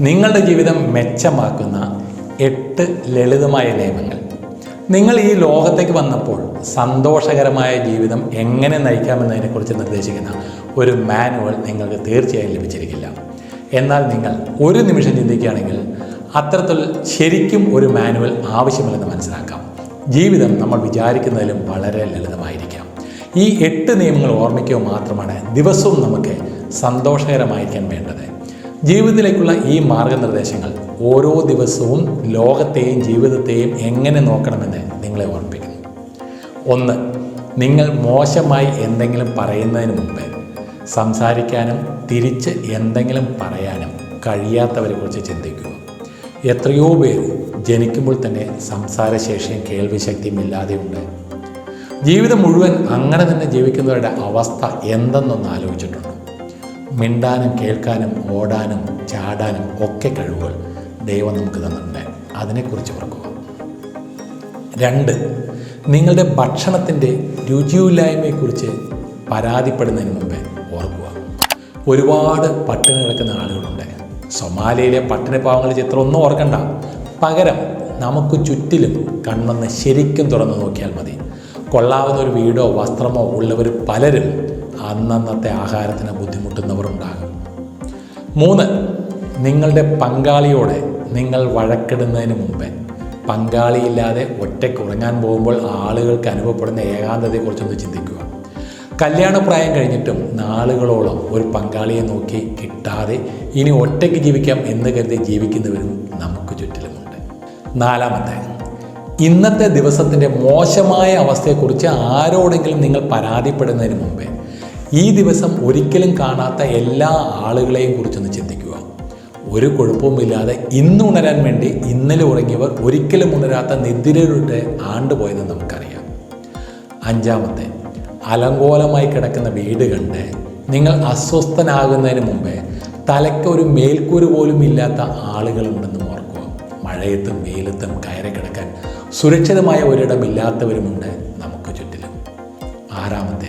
നിങ്ങളുടെ ജീവിതം മെച്ചമാക്കുന്ന എട്ട് ലളിതമായ നിയമങ്ങൾ. നിങ്ങൾ ഈ ലോകത്തേക്ക് വന്നപ്പോൾ സന്തോഷകരമായ ജീവിതം എങ്ങനെ നയിക്കാമെന്നതിനെക്കുറിച്ച് നിർദ്ദേശിക്കുന്ന ഒരു മാനുവൽ നിങ്ങൾക്ക് തീർച്ചയായും ലഭിച്ചിരിക്കില്ല. എന്നാൽ നിങ്ങൾ ഒരു നിമിഷം ചിന്തിക്കുകയാണെങ്കിൽ അത്തരത്തിൽ ശരിക്കും ഒരു മാനുവൽ ആവശ്യമില്ലെന്ന് മനസ്സിലാക്കാം. ജീവിതം നമ്മൾ വിചാരിക്കുന്നതിലും വളരെ ലളിതമായിരിക്കാം. ഈ എട്ട് നിയമങ്ങൾ ഓർമ്മിക്കുക മാത്രമാണ് ദിവസവും നമുക്ക് സന്തോഷകരമായിരിക്കാൻ വേണ്ടത്. ജീവിതത്തിലേക്കുള്ള ഈ മാർഗനിർദ്ദേശങ്ങൾ ഓരോ ദിവസവും ലോകത്തെയും ജീവിതത്തെയും എങ്ങനെ നോക്കണമെന്ന് നിങ്ങളെ ഓർമ്മിപ്പിക്കുന്നു. ഒന്ന് നിങ്ങൾ മോശമായി എന്തെങ്കിലും പറയുന്നതിന് മുമ്പ് സംസാരിക്കാനും തിരിച്ച് എന്തെങ്കിലും പറയാനും കഴിയാത്തവരെ കുറിച്ച് ചിന്തിക്കുക. എത്രയോ പേര് ജനിക്കുമ്പോൾ തന്നെ സംസാരശേഷിയും കേൾവിശക്തിയും ഇല്ലാതെയുണ്ട് ജീവിതം മുഴുവൻ അങ്ങനെ തന്നെ ജീവിക്കുന്നവരുടെ അവസ്ഥ എന്തെന്നൊന്ന് ആലോചിച്ചിട്ടുണ്ട്. മിണ്ടാനും കേൾക്കാനും ഓടാനും ചാടാനും ഒക്കെ കഴിവുകൾ ദൈവം നമുക്ക് തന്നിട്ടുണ്ട്. അതിനെക്കുറിച്ച് ഓർക്കുക. രണ്ട് നിങ്ങളുടെ ഭക്ഷണത്തിന്റെ രുചിയില്ലായ്മയെക്കുറിച്ച് പരാതിപ്പെടുന്നതിന് മുമ്പേ ഓർക്കുക. ഒരുപാട് പട്ടിണി കിടക്കുന്ന ആളുകളുണ്ട്. സൊമാലിയയിലെ പട്ടിണി പാവങ്ങളുടെ ചിത്രം ഒന്നും ഓർക്കണ്ട. പകരം നമുക്ക് ചുറ്റിലും കണ്ണെന്ന് ശരിക്കും തുറന്നു നോക്കിയാൽ മതി. കൊള്ളാവുന്ന ഒരു വീടോ വസ്ത്രമോ ഉള്ളവർ പലരും അന്നന്നത്തെ ആഹാരത്തിന് ബുദ്ധിമുട്ടുന്നവരുണ്ടാകും. മൂന്ന് നിങ്ങളുടെ പങ്കാളിയോടെ നിങ്ങൾ വഴക്കിടുന്നതിന് മുമ്പേ പങ്കാളിയില്ലാതെ ഒറ്റയ്ക്ക് ഉറങ്ങാൻ പോകുമ്പോൾ ആളുകൾക്ക് അനുഭവപ്പെടുന്ന ഏകാന്തതയെക്കുറിച്ചൊന്ന് ചിന്തിക്കുക. കല്യാണപ്രായം കഴിഞ്ഞിട്ടും നാളുകളോളം ഒരു പങ്കാളിയെ നോക്കി കിട്ടാതെ ഇനി ഒറ്റയ്ക്ക് ജീവിക്കാം എന്ന് കരുതി ജീവിക്കുന്നവരും നമുക്ക് ചുറ്റിലുമുണ്ട്. നാലാമത്തെ ഇന്നത്തെ ദിവസത്തിന്റെ മോശമായ അവസ്ഥയെക്കുറിച്ച് ആരോടെങ്കിലും നിങ്ങൾ പരാതിപ്പെടുന്നതിന് മുമ്പേ ഈ ദിവസം ഒരിക്കലും കാണാത്ത എല്ലാ ആളുകളെയും കുറിച്ചൊന്ന് ചിന്തിക്കുക. ഒരു കുഴപ്പവുമില്ലാതെ ഇന്ന് ഉണരാൻ വേണ്ടി ഇന്നലെ ഉറങ്ങിയവർ ഒരിക്കലും ഉണരാത്ത നിദ്രയുടെ ആണ്ടുപോയെന്ന് നമുക്കറിയാം. അഞ്ചാമത്തെ അലങ്കോലമായി കിടക്കുന്ന വീട് കണ്ട് നിങ്ങൾ അസ്വസ്ഥനാകുന്നതിന് മുമ്പേ തലയ്ക്ക് ഒരു മേൽക്കൂര് പോലും ഇല്ലാത്ത ആളുകളുണ്ടെന്നും ഓർക്കുക. മഴയത്തും വെയിലത്തും കയറി കിടക്കാൻ സുരക്ഷിതമായ ഒരിടമില്ലാത്തവരുമുണ്ട് നമുക്ക് ചുറ്റിലും. ആറാമത്തെ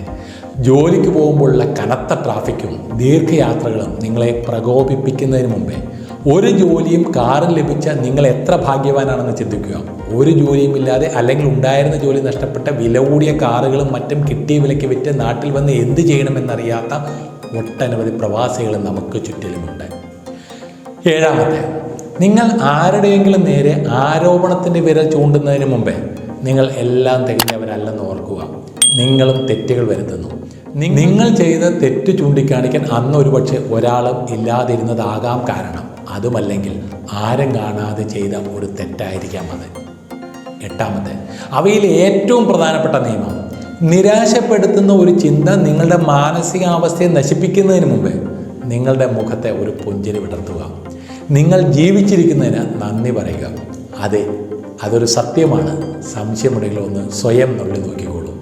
ജോലിക്ക് പോകുമ്പോഴുള്ള കനത്ത ട്രാഫിക്കും ദീർഘയാത്രകളും നിങ്ങളെ പ്രകോപിപ്പിക്കുന്നതിന് മുമ്പേ ഒരു ജോലിയും കാറും ലഭിച്ച നിങ്ങൾ എത്ര ഭാഗ്യവാനാണെന്ന് ചിന്തിക്കുക. ഒരു ജോലിയും ഇല്ലാതെ അല്ലെങ്കിൽ ഉണ്ടായിരുന്ന ജോലി നഷ്ടപ്പെട്ട വില കൂടിയ കാറുകളും മറ്റും കിട്ടിയ വിലയ്ക്ക് വിറ്റ് നാട്ടിൽ വന്ന് എന്ത് ചെയ്യണമെന്നറിയാത്ത ഒട്ടനവധി പ്രവാസികൾ നമുക്ക് ചുറ്റിലുമുണ്ട്. ഏഴാമത്തെ നിങ്ങൾ ആരുടെയെങ്കിലും നേരെ ആരോപണത്തിന്റെ വിരൽ ചൂണ്ടുന്നതിന് മുമ്പേ നിങ്ങൾ എല്ലാം തികഞ്ഞവരല്ലെന്ന് ഓർക്കുക. നിങ്ങളും തെറ്റുകൾ വരുത്തുന്നു. നിങ്ങൾ ചെയ്ത തെറ്റ് ചൂണ്ടിക്കാണിക്കാൻ അന്ന് ഒരുപക്ഷെ ഒരാളും ഇല്ലാതിരുന്നതാകാം കാരണം. അതുമല്ലെങ്കിൽ ആരും കാണാതെ ചെയ്ത ഒരു തെറ്റായിരിക്കാം അത്. എട്ടാമത്തെ അവയിൽ ഏറ്റവും പ്രധാനപ്പെട്ട നിയമം. നിരാശപ്പെടുത്തുന്ന ഒരു ചിന്ത നിങ്ങളുടെ മാനസികാവസ്ഥയെ നശിപ്പിക്കുന്നതിന് മുമ്പേ നിങ്ങളുടെ മുഖത്തെ ഒരു പുഞ്ചിരി വിടർത്തുക. നിങ്ങൾ ജീവിച്ചിരിക്കുന്നതിന് നന്ദി പറയുക. അതെ അതൊരു സത്യമാണ്. സംശയമുണ്ടെങ്കിൽ ഒന്ന് സ്വയം നുള്ളി നോക്കിക്കോളൂ.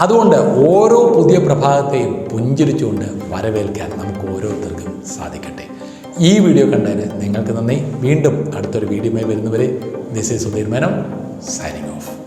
അതുകൊണ്ട് ഓരോ പുതിയ പ്രഭാതത്തെയും പുഞ്ചിരിച്ചുകൊണ്ട് വരവേൽക്കാൻ നമുക്ക് ഓരോരുത്തർക്കും സാധിക്കട്ടെ. ഈ വീഡിയോ കണ്ടതിന് നിങ്ങൾക്ക് നന്ദി. വീണ്ടും അടുത്തൊരു വീഡിയോയുമായി വരുന്നവരെ this is Sudheer Menon signing off